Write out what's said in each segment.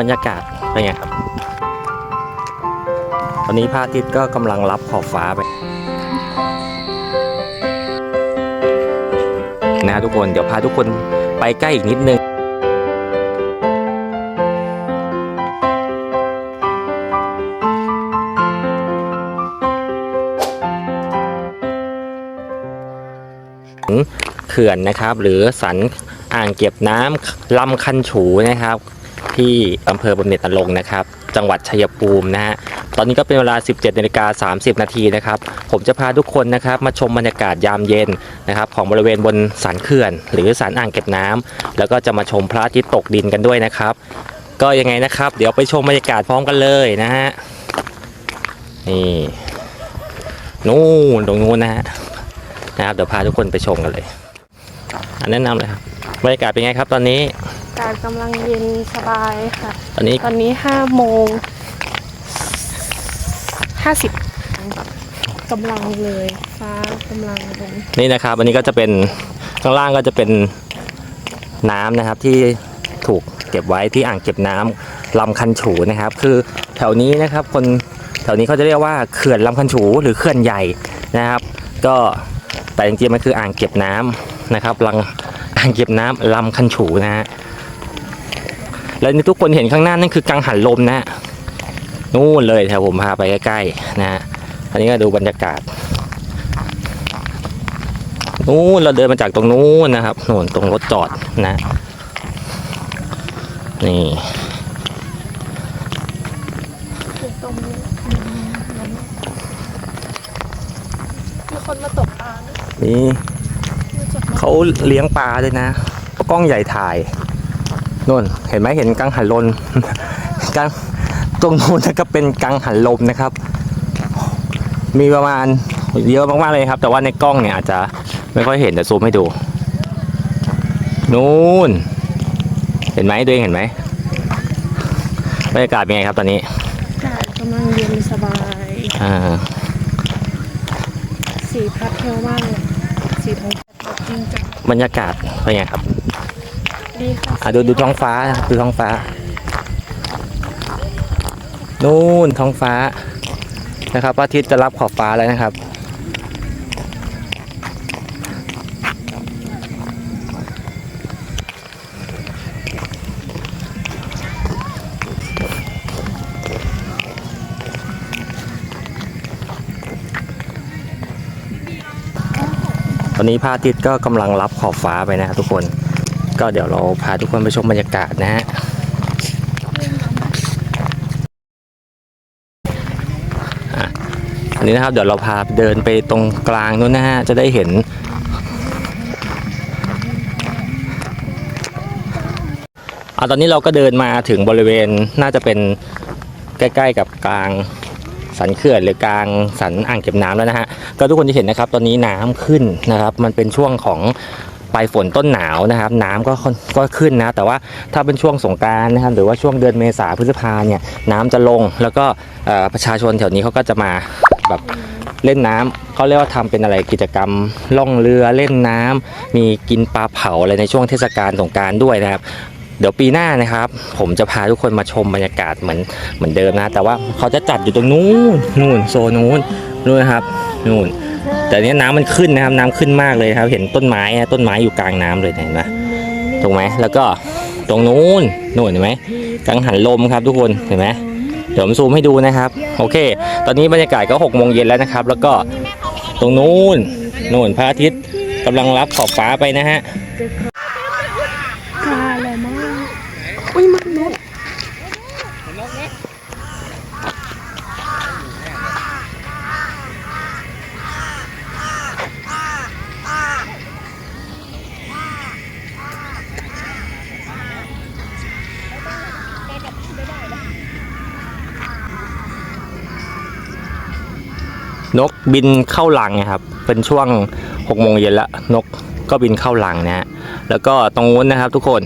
บรรยากาศเป็นไงครับ ตอนนี้พระอาทิตย์ก็กำลังรับขอบฟ้าไปนะฮะทุกคนเดี๋ยวพาทุกคนไปใกล้อีกนิดนึงเขื่อนนะครับ หรือสันอ่างเก็บน้ำลำคันฉูนะครับ ที่อำเภอบำเหน็จนรงค์นะครับ จังหวัดชัยภูมินะฮะตอนนี้ก็เป็นเวลา 17นาฬิกา30 นาทีนะครับ ผมจะพาทุกคนนะครับ มาชมบรรยากาศยามเย็นนะครับ ของบริเวณบนสันเขื่อน หรือสันอ่างเก็บน้ำแล้วก็จะมาชมพระอาทิตย์ตกดินกันด้วยนะครับ ก็ยังไงนะครับ เดี๋ยวไปชมบรรยากาศพร้อมกันเลยนะฮะนี่นู่นตรงนู้นนะฮะนะครับเดี๋ยวพาทุกคนไปชมกันเลยแนะนำเลยครับบรรยากาศเป็นไงครับตอนนี้ากาศกำลังเย็นสบายค่ะ ตอนนี้ตอนนี้ห้าโมงห้าสิบกำลังเลยฟ้ากำลังลงนี่นะครับอันนี้ก็จะเป็นข้างล่างก็จะเป็นน้ำนะครับที่ถูกเก็บไว้ที่อ่างเก็บน้ำลำคันฉูนะครับ คือแถวนี้นะครับคนแถวนี้เขาจะเรียกว่าเขื่อนลำคันฉูหรือเขื่อนใหญ่นะครับ ก็แต่จริงๆมันคืออ่างเก็บน้ำนะครับลังอ่างเก็บน้ำลำคันฉูนะฮะ แล้วนี่ทุกคนเห็นข้างหน้านั่นคือกังหันลมนะฮะนู่นเลยแถวผมพาไปใกล้ๆนะฮะอันนี้ก็ดูบรรยากาศนู้นเราเดินมาจากตรงนู้นนะครับโน่นตรงรถจอดนะนี่ตรงนี้มีคนมาตกปลานะนี่เขาเลี้ยงปลาเลยนะเอากล้องใหญ่ถ่าย นู่นเห็นไหมเห็นกังหันลมกังตรงนู้นก็เป็นกังหันลมนะครับ มีประมาณเยอะมากๆเลยครับ แต่ว่าในกล้องเนี่ยอาจจะไม่ค่อยเห็นแต่ซูมให้ดู นู่น เห็นไหมตัวเองเห็นไหมบรรยากาศเป็นไงครับตอนนี้อากาศกำลังเย็นสบายอ่าสีพัดเทลมากเลยสีท้องฟ้าตกจริงจังบรรยากาศเป็นไงครับ ดีค่ะอะดูดูท้องฟ้านะครับดูท้องฟ้า นู่นท้องฟ้านะครับพระอาทิตย์จะรับขอบฟ้าแล้วนะครับ ตอนนี้พระอาทิตย์ก็กำลังรับขอบฟ้าไปนะครับทุกคน ก็เดี๋ยวเราพาทุกคนไปชมบรรยากาศนะฮะอันนี้นะครับเดี๋ยวเราพาเดินไปตรงกลางนู้นนะฮะจะได้เห็น อะตอนนี้เราก็เดินมาถึงบริเวณน่าจะเป็นใกล้ๆกับกลางสันเขื่อนหรือกลางสันอ่างเก็บน้ำแล้วนะฮะก็ทุกคนจะเห็นนะครับ ตอนนี้น้ำขึ้นนะครับ มันเป็นช่วงของ ปลายฝนต้นหนาวนะครับ น้ำก็ก็ขึ้นนะ แต่ว่าถ้าเป็นช่วงสงการนะครับหรือว่าช่วงเดือนเมษาพฤษภาเนี่ยน้ำจะลงแล้วก็ประชาชนแถวนี้เขาก็จะมาแบบเล่นน้ำเขาเรียกว่าทำเป็นอะไรกิจกรรมล่องเรือเล่นน้ำมีกินปลาเผาอะไรในช่วงเทศกาลสงการด้วยนะครับเดี๋ยวปีหน้านะครับ ผมจะพาทุกคนมาชมบรรยากาศเหมือนเหมือนเดิมนะ แต่ว่าเขาจะจัดอยู่ตรงนู้นนู่นโซนนู้นนู่นครับนู่น แต่เนี้ยน้ำมันขึ้นนะครับน้ำขึ้นมากเลยครับ เห็นต้นไม้ต้นไม้อยู่กลางน้ำเลยเห็นไหมถูกไหมแล้วก็ตรงนู้นนู่นเห็นไหมกังหันลมครับทุกคนเห็นไหมเดี๋ยวผมซูมให้ดูนะครับโอเค ตอนนี้บรรยากาศก็6โมงเย็นแล้วนะครับ แล้วก็ตรงนู้นนู่นพระอาทิตย์กำลังรับขอบฟ้าไปนะฮะ นกบินเข้าหลังนะครับ เป็นช่วง6โมงเย็นแล้วนกก็บินเข้าหลังนะฮะแล้วก็ตรงนู้นนะครับทุกคน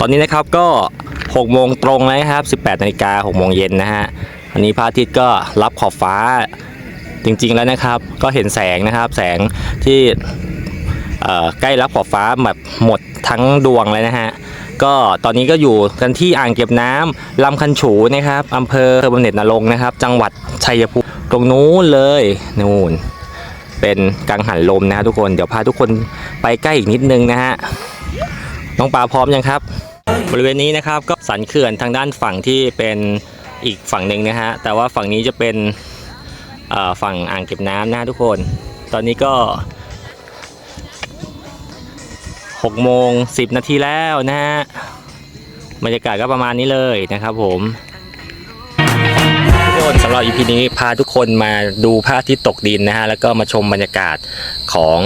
ตอนนี้นะครับก็6โมงตรงแล้วครับ 18นาฬิกา6โมงเย็นนะฮะอันนี้พระอาทิตย์ก็รับขอบฟ้าจริงๆแล้วนะครับ ก็เห็นแสงนะครับ แสงที่ใกล้รับขอบฟ้าแบบหมดทั้งดวงเลยนะฮะ ก็ตอนนี้ก็อยู่กันที่อ่างเก็บน้ำลำคันฉูนะครับอำเภอบำเหน็จนรงนะครับ จังหวัดชัยภูมิตรงนู้นเลยนู่นเป็นกังหันลมนะฮะทุกคนเดี๋ยวพาทุกคนไปใกล้อีกนิดนึงนะฮะน้องปลาพร้อมยังครับ บริเวณนี้นะครับก็สันเขื่อนทางด้านฝั่งที่เป็นอีกฝั่งหนึ่งนะฮะแต่ว่าฝั่งนี้จะเป็นฝั่งอ่างเก็บน้ำนะทุกคน ตอนนี้ก็ 6โมง10 นาทีแล้วนะฮะบรรยากาศก็ประมาณนี้เลยนะครับผมทุกคนสำหรับ EP นี้พาทุกคนมาดูพระอาทิตย์ตกดินนะฮะแล้วก็มาชมบรรยากาศของ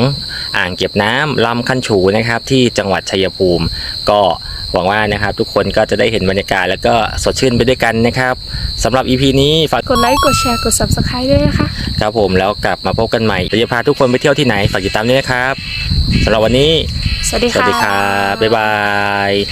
อ่างเก็บน้ำลำคันฉูนะครับ ที่จังหวัดชัยภูมิ ก็หวังว่านะครับทุกคนก็จะได้เห็นบรรยากาศแล้วก็สดชื่นไปด้วยกันนะครับสำหรับ EP นี้ฝากกดไลค์กดแชร์กด subscribe ด้วยนะคะครับผมแล้วกลับมาพบกันใหม่เดี๋ยวจะพาทุกคนไปเที่ยวที่ไหนฝากติดตามด้วยนะครับสำหรับวันนี้ส วัสดีสค่ะสดีครับ บ๊ายบาย